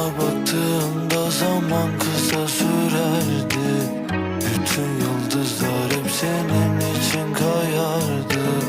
Sana baktığımda zaman kısa sürerdi. Bütün yıldızlar hep senin için kayardı.